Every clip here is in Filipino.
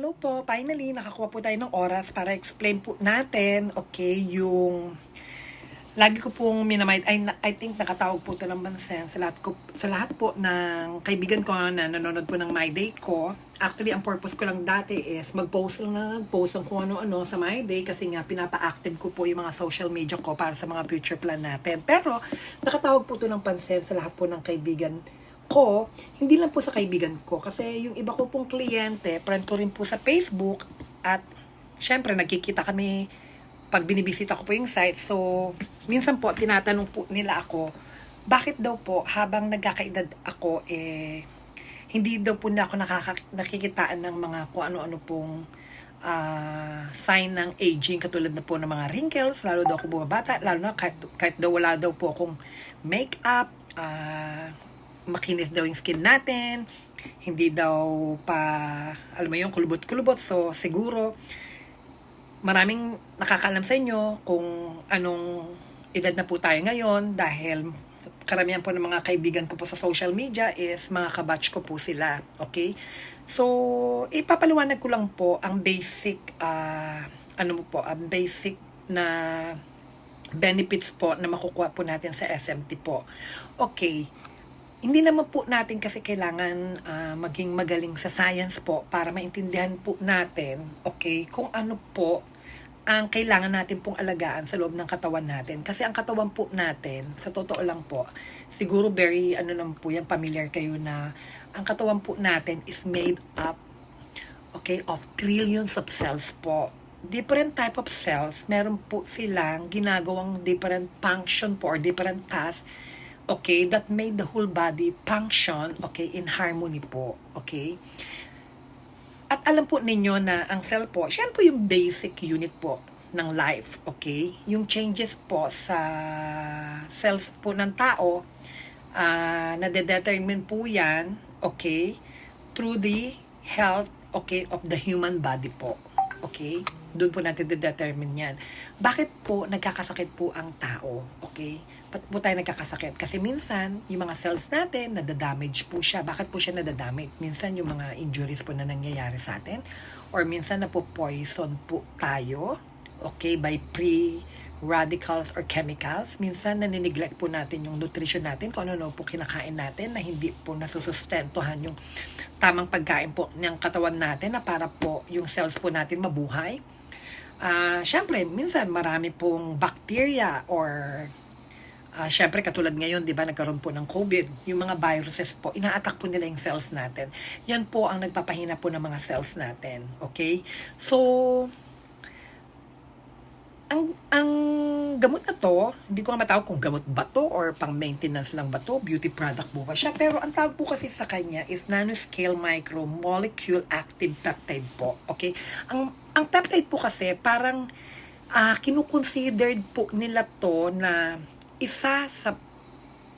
Hello po, finally nakakuha po tayo ng oras para explain po natin, okay, yung lagi ko pong minamind, I, I think nakatawag po ito ng bansen sa lahat, ko, sa lahat po ng kaibigan ko na nanonood po ng My Day ko. Actually, ang purpose ko lang dati is mag-post lang na nag-post ng kung ano-ano sa My Day kasi nga pinapa-active ko po yung mga social media ko para sa mga future plan natin. Pero, nakatawag po ito ng pansin sa lahat po ng kaibigan ko, hindi lang po sa kaibigan ko. Kasi yung iba ko pong kliyente, friend ko rin po sa Facebook at syempre nagkikita kami pag binibisita ko po yung site. So, minsan po, tinatanong po nila ako, bakit daw po habang nagkakaedad ako, eh, hindi daw po na ako nakikitaan ng mga kung ano-ano pong ah, sign ng aging katulad na po ng mga wrinkles, lalo daw ako bumabata, lalo na kahit, kahit daw wala daw po akong makeup, ah, makinis daw yung skin natin, hindi daw pa, alam mo yung kulubot-kulubot, so siguro, maraming nakakaalam sa inyo kung anong edad na po tayo ngayon dahil karamihan po ng mga kaibigan ko po sa social media is mga kabatch ko po sila. Okay? So, ipapaliwanag ko lang po ang basic, ah, ano po, ang basic na benefits po na makukuha po natin sa SMT po. Okay, hindi naman po natin kasi kailangan ah, maging magaling sa science po para maintindihan po natin, okay, kung ano po ang kailangan natin pong alagaan sa loob ng katawan natin. Kasi ang katawan po natin, sa totoo lang po, siguro very, ano naman po yan, familiar kayo na ang katawan po natin is made up, okay, of trillions of cells po. Different type of cells, meron po silang ginagawang different function po or different tasks okay, that made the whole body function, okay, in harmony po, okay? At alam po ninyo na ang cell po, siya po yung basic unit po ng life, okay? Yung changes po sa cells po ng tao, ah nade-determine po yan, okay, through the health, okay, of the human body po. Okay? Doon po natin determine yan. Bakit po nagkakasakit po ang tao? Okay? Ba't po tayo nagkakasakit? Kasi minsan, yung mga cells natin, nadadamage po siya. Bakit po siya nadadamage? Minsan, yung mga injuries po na nangyayari sa atin. Or minsan, napo-poison po tayo. Okay? By pre radicals or chemicals. Minsan, naniniglect po natin yung nutrition natin, kung ano po kinakain natin na hindi po nasusustentuhan yung tamang pagkain po ng katawan natin na para po yung cells po natin mabuhay. Ah, syempre, minsan marami pong bacteria or ah, syempre katulad ngayon, 'di ba, nagkaroon po ng COVID, yung mga viruses po, ina-attack po nila yung cells natin. Yan po ang nagpapahina po ng mga cells natin, okay? So, ang ang gamot na to, hindi ko nga matawag kung gamot ba to or pang maintenance lang ba to, beauty product po ba siya. Pero ang tawag po kasi sa kanya is nanoscale micro molecule active peptide po. Okay? Ang ang peptide po kasi parang ah kinukonsidered po nila to na isa sa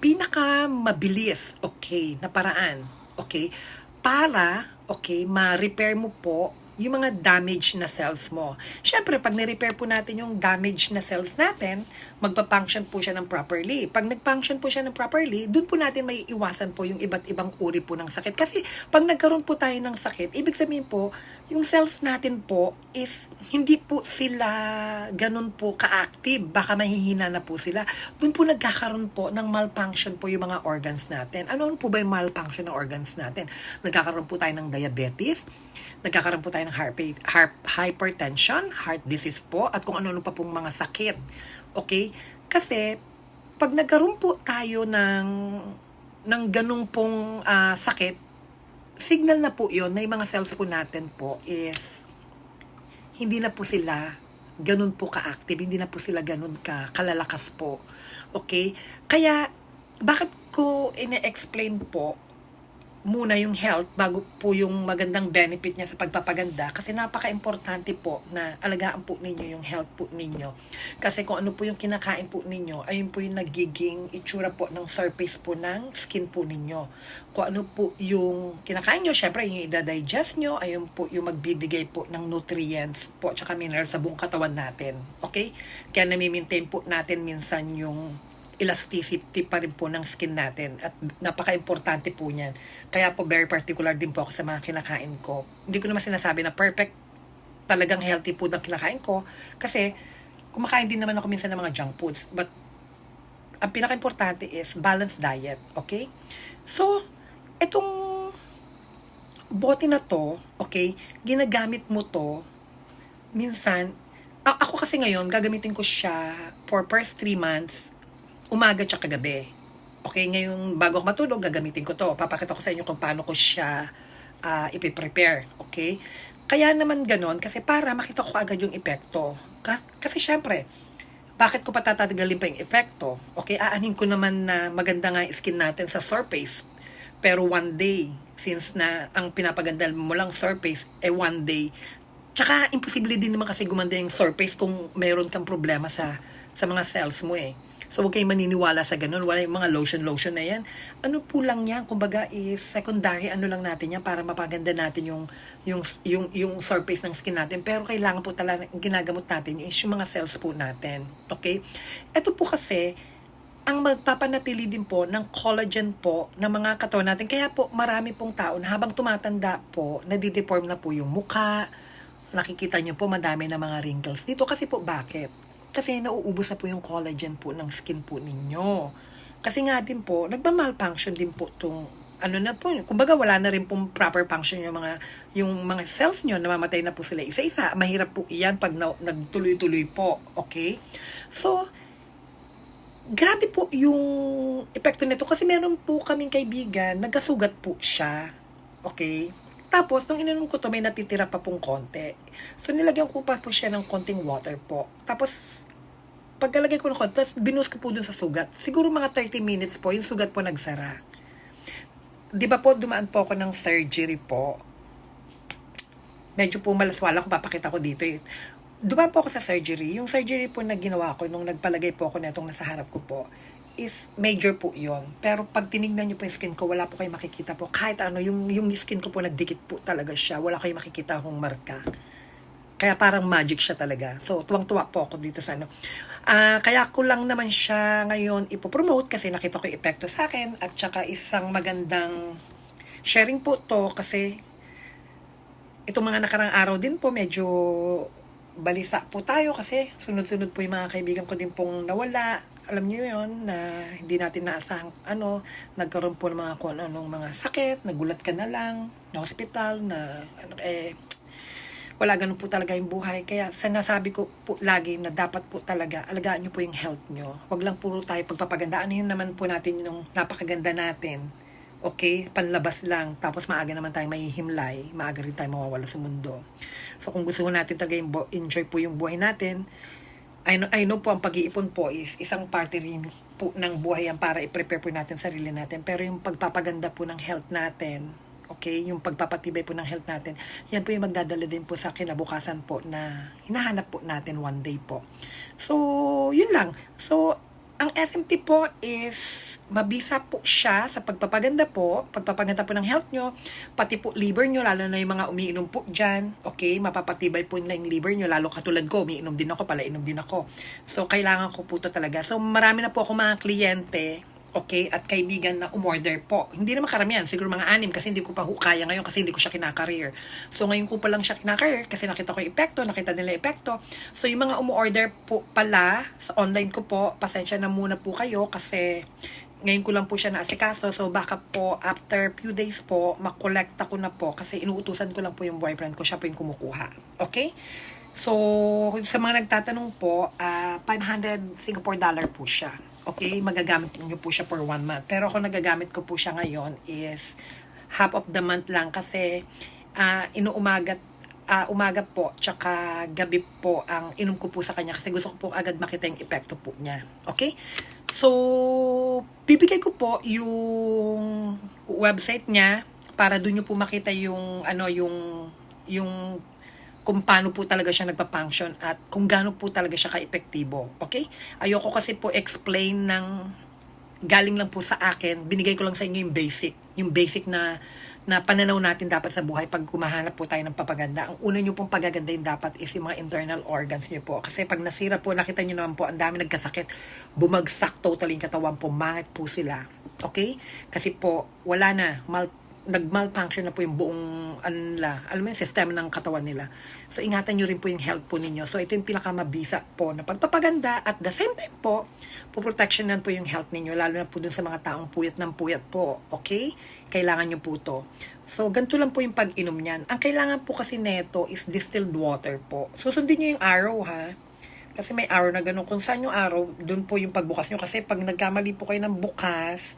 pinaka mabilis, okay, na paraan, okay, para, okay, ma-repair mo po yung mga damaged na cells mo. Siyempre, pag ni-repair po natin yung damaged na cells natin, magpa-function po siya ng properly. Pag nag-function po siya ng properly, dun po natin may iwasan po yung iba't ibang uri po ng sakit. Kasi pag nagkaroon po tayo ng sakit, ibig sabihin po, yung cells natin po is hindi po sila ganun po ka-active. Baka mahihina na po sila. Dun po nagkakaroon po ng malfunction po yung mga organs natin. Ano po ba yung malfunction ng organs natin? Nagkakaroon po tayo ng diabetes, nagkakaroon po tayo ng heart, heart, hypertension, heart disease po, at kung ano-ano pa pong mga sakit. Okay? Kasi, pag nagkaroon po tayo ng, ng ganung pong ah, sakit, signal na po yon na yung mga cells po natin po is hindi na po sila ganun po ka-active, hindi na po sila ganun ka kalalakas po. Okay? Kaya, bakit ko ine-explain po muna yung health bago po yung magandang benefit niya sa pagpapaganda kasi napaka-importante po na alagaan po ninyo yung health po ninyo. Kasi kung ano po yung kinakain po ninyo, ayun po yung nagiging itsura po ng surface po ng skin po ninyo. Kung ano po yung kinakain nyo, syempre yung i-digest nyo, ayun po yung magbibigay po ng nutrients po tsaka minerals sa buong katawan natin. Okay? Kaya nami-maintain po natin minsan yung elasticity pa rin po ng skin natin at napaka-importante po niyan. Kaya po very particular din po ako sa mga kinakain ko. Hindi ko naman sinasabi na perfect talagang healthy food ang kinakain ko kasi kumakain din naman ako minsan ng mga junk foods but ang pinaka-importante is balanced diet, okay? So, itong bote na to, okay, ginagamit mo to, minsan, ako kasi ngayon, gagamitin ko siya for first three months, umaga tsaka gabi. Okay, ngayon, bago ako matulog, gagamitin ko to. Papakita ko sa inyo kung paano ko siya uh, ipiprepare, okay? Kaya naman ganon, kasi para makita ko agad yung epekto. Ka- kasi syempre, bakit ko patatagalin pa yung epekto? Okay, aanin ko naman na maganda nga skin natin sa surface. Pero one day, since na ang pinapaganda mo lang surface, eh one day, tsaka imposible din naman kasi gumanda yung surface kung meron kang problema sa sa mga cells mo eh. So huwag kayong maniniwala sa ganun. Wala yung mga lotion-lotion na yan. Ano po lang yan? Kumbaga is secondary ano lang natin yan para mapaganda natin yung, yung, yung, yung surface ng skin natin. Pero kailangan po talaga ginagamot natin is yung mga cells po natin. Okay? Ito po kasi, ang magpapanatili din po ng collagen po ng mga katawan natin. Kaya po marami pong tao na habang tumatanda po, nadideform na po yung mukha. Nakikita nyo po madami na mga wrinkles dito. Kasi po bakit? Kasi nauubos na po yung collagen po ng skin po ninyo. Kasi nga din po, nagma-malfunction din po itong ano na po, kumbaga wala na rin pong proper function yung mga yung mga cells nyo, namamatay na po sila isa-isa. Mahirap po iyan pag na, nagtuloy-tuloy po, okay? So, grabe po yung epekto nito kasi meron po kaming kaibigan, nagkasugat po siya, okay? Tapos, nung ininom ko to, may natitira pa pong konti. So, nilagyan ko pa po siya ng konting water po. Tapos, pagkalagay ko ng konti, tapos binus ko po dun sa sugat. Siguro mga 30 minutes po, yung sugat po nagsara. Di ba po, dumaan po ako ng surgery po. Medyo po malaswala kung papakita ko dito eh. Dumaan po ako sa surgery. Yung surgery po na ginawa ko nung nagpalagay po ako na itong nasa harap ko po, is major po yon Pero pag tinignan nyo po yung skin ko, wala po kayo makikita po. Kahit ano, yung, yung skin ko po nagdikit po talaga siya. Wala kayo makikita akong marka. Kaya parang magic siya talaga. So, tuwang-tuwa po ako dito sa ano. Ah, kaya ko lang naman siya ngayon ipopromote kasi nakita ko yung epekto sa akin at saka isang magandang sharing po to kasi itong mga nakarang araw din po medyo balisa po tayo kasi sunod-sunod po yung mga kaibigan ko din pong nawala. Alam niyo yon na hindi natin naasahang ano, nagkaroon po ng mga kung anong mga sakit, nagulat ka na lang, na hospital, na ano, eh, wala ganun po talaga yung buhay. Kaya sinasabi ko po lagi na dapat po talaga alagaan nyo po yung health nyo. Huwag lang puro tayo pagpapaganda. Ano yun naman po natin yung napakaganda natin. Okay? Panlabas lang. Tapos maaga naman tayo mahihimlay. Maaga rin tayo mawawala sa mundo. So kung gusto natin talaga enjoy po yung buhay natin, I know, I know po ang pag-iipon po is isang parte rin po ng buhay yan para i-prepare po natin sarili natin. Pero yung pagpapaganda po ng health natin, okay, yung pagpapatibay po ng health natin, yan po yung magdadala din po sa kinabukasan po na hinahanap po natin one day po. So, yun lang. So, ang SMT po is mabisa po siya sa pagpapaganda po, pagpapaganda po ng health nyo, pati po liver nyo, lalo na yung mga umiinom po dyan, okay, mapapatibay po nila yung liver nyo, lalo katulad ko, umiinom din ako, pala inom din ako. So, kailangan ko po to talaga. So, marami na po ako mga kliyente, okay, at kaibigan na umorder po. Hindi naman karamihan, siguro mga anim kasi hindi ko pa kaya ngayon kasi hindi ko siya kinakareer. So ngayon ko pa lang siya kinakareer kasi nakita ko yung epekto, nakita nila epekto. So yung mga umorder po pala sa online ko po, pasensya na muna po kayo kasi ngayon ko lang po siya naasikaso. So baka po after few days po, makolekta ko na po kasi inuutusan ko lang po yung boyfriend ko, siya po yung kumukuha. Okay? So, sa mga nagtatanong po, uh, 500 Singapore dollar po siya. Okay, magagamit niyo po siya for one month. Pero ako nagagamit ko po siya ngayon is half of the month lang kasi uh, inuumaga uh, umaga po tsaka gabi po ang inom ko po sa kanya kasi gusto ko po agad makita yung epekto po niya. Okay? So, bibigay ko po yung website niya para doon niyo po makita yung ano yung yung kung paano po talaga siya nagpa-function at kung gaano po talaga siya ka-epektibo. Okay? Ayoko kasi po explain ng galing lang po sa akin. Binigay ko lang sa inyo yung basic. Yung basic na na pananaw natin dapat sa buhay pag kumahanap po tayo ng papaganda. Ang una nyo pong pagagandahin dapat is yung mga internal organs nyo po. Kasi pag nasira po, nakita nyo naman po, ang dami nagkasakit, bumagsak totally yung katawan po, mangit po sila. Okay? Kasi po, wala na, mal nag-malfunction na po yung buong nila, alam mo yung sistema ng katawan nila. So ingatan nyo rin po yung health po ninyo. So ito yung pinakamabisa po na pagpapaganda at the same time po, puprotectionan po yung health ninyo, lalo na po dun sa mga taong puyat ng puyat po. Okay? Kailangan nyo po to. So ganito lang po yung pag-inom niyan. Ang kailangan po kasi neto is distilled water po. Susundin nyo yung arrow ha. Kasi may arrow na ganun. Kung saan yung arrow, dun po yung pagbukas nyo. Kasi pag nagkamali po kayo ng bukas,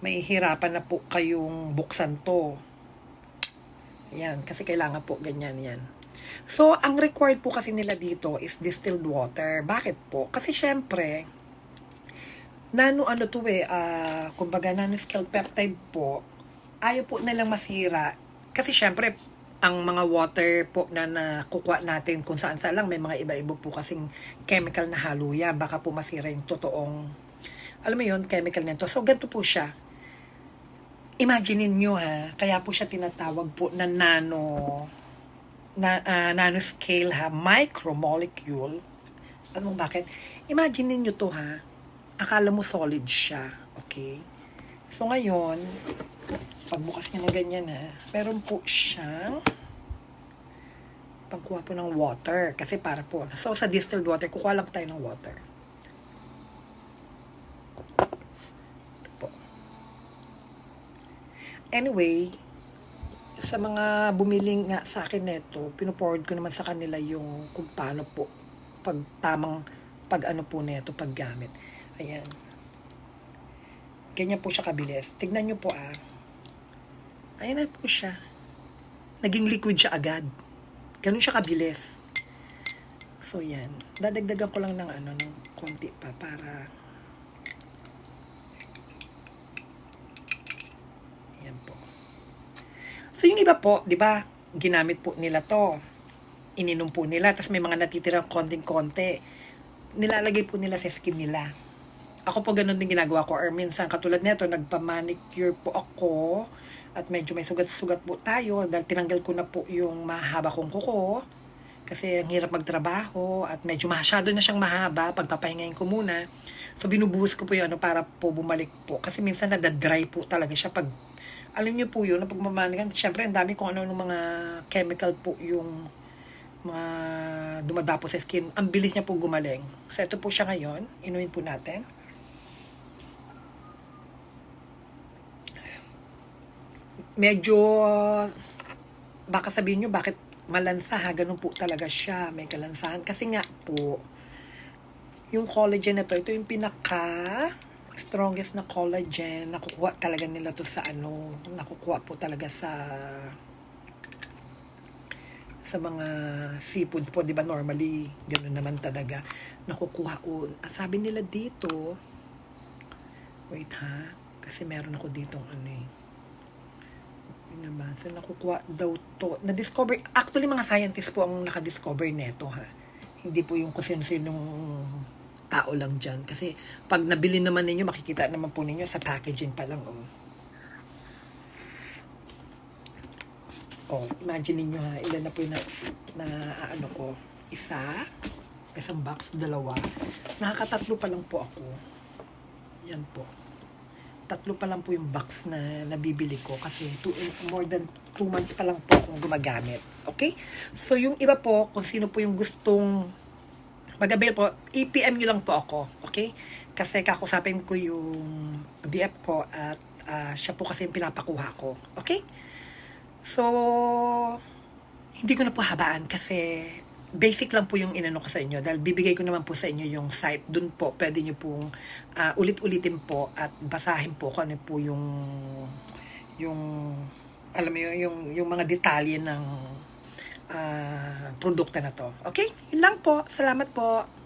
may hirapan na po kayong buksan to. Yan, kasi kailangan po ganyan yan. So, ang required po kasi nila dito is distilled water. Bakit po? Kasi syempre, nano ano to eh, ah, kumbaga nanoscale peptide po, ayaw po nilang masira. Kasi syempre, ang mga water po na nakukuha natin kung saan saan lang, may mga iba-iba po kasing chemical na halo yan. Baka po masira yung totoong, alam mo yun, chemical nito. So, ganito po siya Imaginin nyo ha, kaya po siya tinatawag po na nano, na, ah, nanoscale ha, micromolecule. Alam mo bakit? Imaginin nyo to ha, akala mo solid siya, okay? So ngayon, pagbukas nyo na ganyan ha, meron po siyang pangkuha po ng water kasi para po. So sa distilled water, kukuha lang tayo ng water. Ito po. Anyway, sa mga bumiling nga sa akin neto, pinuforward ko naman sa kanila yung kung paano po pag tamang pag ano po neto paggamit. Ayan. Ganyan po siya kabilis. Tignan nyo po ah. Ayan na po siya. Naging liquid siya agad. Ganun siya kabilis. So yan. Dadagdagan ko lang ng ano ng konti pa para Yan po. So yung iba po, 'di ba? Ginamit po nila 'to. Ininom po nila tapos may mga natitirang konting-konti. Nilalagay po nila sa skin nila. Ako po ganun din ginagawa ko or minsan katulad nito nagpa-manicure po ako at medyo may sugat-sugat po tayo dahil tinanggal ko na po yung mahaba kong kuko kasi ang hirap magtrabaho at medyo masyado na siyang mahaba pagpapahingayin ko muna. So binubuhos ko po yun ano, para po bumalik po kasi minsan nadadry po talaga siya pag alam niyo po yun, na pagmamanikan, syempre ang dami kung ano ng mga chemical po yung mga dumadapo sa skin. Ang bilis niya po gumaling. So ito po siya ngayon, inumin po natin. Medyo, baka sabihin nyo, bakit malansa ha? Ganun po talaga siya, may kalansahan. Kasi nga po, yung collagen na to, ito yung pinaka strongest na collagen. Nakukuha talaga nila to sa ano, nakukuha po talaga sa sa mga seafood po, di ba? Normally, gano'n naman talaga, nakukuha o, sabi nila dito, wait ha, kasi meron ako ditong ano eh, naman, nakukuha daw to, na-discover, actually mga scientists po ang nakadiscover neto ha, hindi po yung kung sino-sinong tao lang dyan. Kasi pag nabili naman ninyo, makikita naman po ninyo sa packaging pa lang. Oh. Oh, imagine niyo ha, ilan na po yung na, na ano ko, isa, isang box, dalawa. Nakakatatlo pa lang po ako. Yan po. Tatlo pa lang po yung box na nabibili ko kasi two, more than two months pa lang po akong gumagamit. Okay? So, yung iba po, kung sino po yung gustong mag-avail po, i-PM nyo lang po ako, okay? Kasi kakusapin ko yung BF ko at ah, siya po kasi yung pinapakuha ko, okay? So, hindi ko na po habaan kasi basic lang po yung inano ko sa inyo dahil bibigay ko naman po sa inyo yung site dun po pwede nyo pong ah, ulit-ulitin po at basahin po kung ano po yung yung alam mo yun, yung, yung mga detalye ng ah, produkto na to. Okay? Yun lang po. Salamat po.